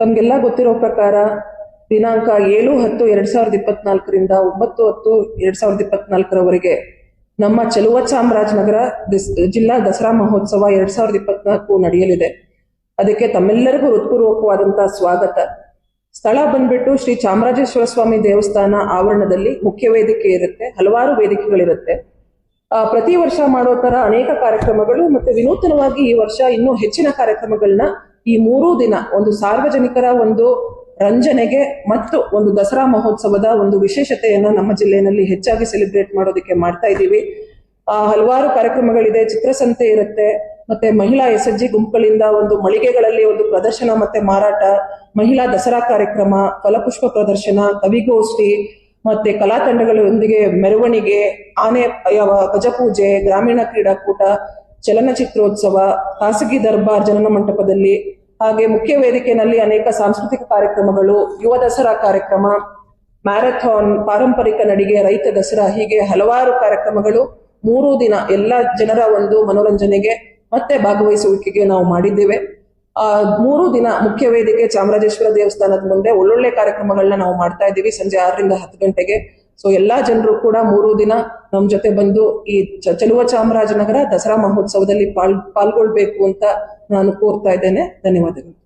ತಮ್ಗೆಲ್ಲ ಗೊತ್ತಿರೋ ಪ್ರಕಾರ ದಿನಾಂಕ ಏಳು ಹತ್ತು ಎರಡ್ ಸಾವಿರದ ಇಪ್ಪತ್ನಾಲ್ಕರಿಂದ ಒಂಬತ್ತು ಹತ್ತು ಎರಡ್ ಸಾವಿರದ ಇಪ್ಪತ್ನಾಲ್ಕರವರೆಗೆ ನಮ್ಮ ಚಲುವ ಚಾಮರಾಜನಗರ ಜಿಲ್ಲಾ ದಸರಾ ಮಹೋತ್ಸವ ಎರಡ್ ಸಾವಿರದ ಇಪ್ಪತ್ನಾಲ್ಕು ನಡೆಯಲಿದೆ. ಅದಕ್ಕೆ ತಮ್ಮೆಲ್ಲರಿಗೂ ಹೃತ್ಪೂರ್ವಕವಾದಂತಹ ಸ್ವಾಗತ. ಸ್ಥಳ ಬಂದ್ಬಿಟ್ಟು ಶ್ರೀ ಚಾಮರಾಜೇಶ್ವರ ಸ್ವಾಮಿ ದೇವಸ್ಥಾನ ಆವರಣದಲ್ಲಿ ಮುಖ್ಯ ವೇದಿಕೆ ಇರುತ್ತೆ ಹಲವಾರು ವೇದಿಕೆಗಳಿರುತ್ತೆ. ಆ, ಪ್ರತಿ ವರ್ಷ ಮಾಡೋ ತರ ಅನೇಕ ಕಾರ್ಯಕ್ರಮಗಳು ಮತ್ತೆ ವಿನೂತನವಾಗಿ ಈ ವರ್ಷ ಇನ್ನೂ ಹೆಚ್ಚಿನ ಕಾರ್ಯಕ್ರಮಗಳನ್ನ ಈ ಮೂರೂ ದಿನ ಒಂದು ಸಾರ್ವಜನಿಕರ ಒಂದು ರಂಜನೆಗೆ ಮತ್ತು ಒಂದು ದಸರಾ ಮಹೋತ್ಸವದ ಒಂದು ವಿಶೇಷತೆಯನ್ನು ನಮ್ಮ ಜಿಲ್ಲೆಯಲ್ಲಿ ಹೆಚ್ಚಾಗಿ ಸೆಲೆಬ್ರೇಟ್ ಮಾಡೋದಕ್ಕೆ ಮಾಡ್ತಾ ಇದ್ದೀವಿ. ಹಲವಾರು ಕಾರ್ಯಕ್ರಮಗಳಿದೆ. ಚಿತ್ರಸಂತೆ ಇರುತ್ತೆ. ಮತ್ತೆ ಮಹಿಳಾ ಎಸ್ ಎಚ್ ಜಿ ಗುಂಪುಗಳಿಂದ ಒಂದು ಮಳಿಗೆಗಳಲ್ಲಿ ಒಂದು ಪ್ರದರ್ಶನ ಮತ್ತೆ ಮಾರಾಟ, ಮಹಿಳಾ ದಸರಾ ಕಾರ್ಯಕ್ರಮ ಫಲಪುಷ್ಪ ಪ್ರದರ್ಶನ, ಕವಿಗೋಷ್ಠಿ ಮತ್ತೆ ಕಲಾ ತಂಡಗಳೊಂದಿಗೆ ಮೆರವಣಿಗೆ, ಆನೆ ಗಜಪೂಜೆ, ಗ್ರಾಮೀಣ ಕ್ರೀಡಾಕೂಟ, ಚಲನಚಿತ್ರೋತ್ಸವ, ಖಾಸಗಿ ದರ್ಬಾರ್ ಜನನ ಮಂಟಪದಲ್ಲಿ ಹಾಗೆ ಮುಖ್ಯ ವೇದಿಕೆಯಲ್ಲಿ ಅನೇಕ ಸಾಂಸ್ಕೃತಿಕ ಕಾರ್ಯಕ್ರಮಗಳು, ಯುವ ದಸರಾ ಕಾರ್ಯಕ್ರಮ, ಮ್ಯಾರಥಾನ್, ಪಾರಂಪರಿಕ ನಡಿಗೆ, ರೈತ ದಸರಾ, ಹೀಗೆ ಹಲವಾರು ಕಾರ್ಯಕ್ರಮಗಳು ಮೂರು ದಿನ ಎಲ್ಲ ಜನರ ಒಂದು ಮನೋರಂಜನೆಗೆ ಮತ್ತೆ ಭಾಗವಹಿಸುವಿಕೆಗೆ ನಾವು ಮಾಡಿದ್ದೇವೆ. ಆ, ಮೂರು ದಿನ ಮುಖ್ಯ ವೇದಿಕೆ ಚಾಮರಾಜೇಶ್ವರ ದೇವಸ್ಥಾನದ ಮುಂದೆ ಒಳ್ಳೊಳ್ಳೆ ಕಾರ್ಯಕ್ರಮಗಳನ್ನ ನಾವು ಮಾಡ್ತಾ ಇದ್ದೀವಿ. ಸಂಜೆ ಆರರಿಂದ ಹತ್ತು ಗಂಟೆಗೆ ಸೊ ಎಲ್ಲಾ ಜನರು ಕೂಡ ಮೂರು ದಿನ ನಮ್ಮ ಜೊತೆ ಬಂದು ಈ ಚಲುವ ಚಾಮರಾಜನಗರ ದಸರಾ ಮಹೋತ್ಸವದಲ್ಲಿ ಪಾಲ್, ಪಾಲ್ಗೊಳ್ಬೇಕು ಅಂತ ನಾನು ಕೋರ್ತಾ ಇದ್ದೇನೆ. ಧನ್ಯವಾದಗಳು.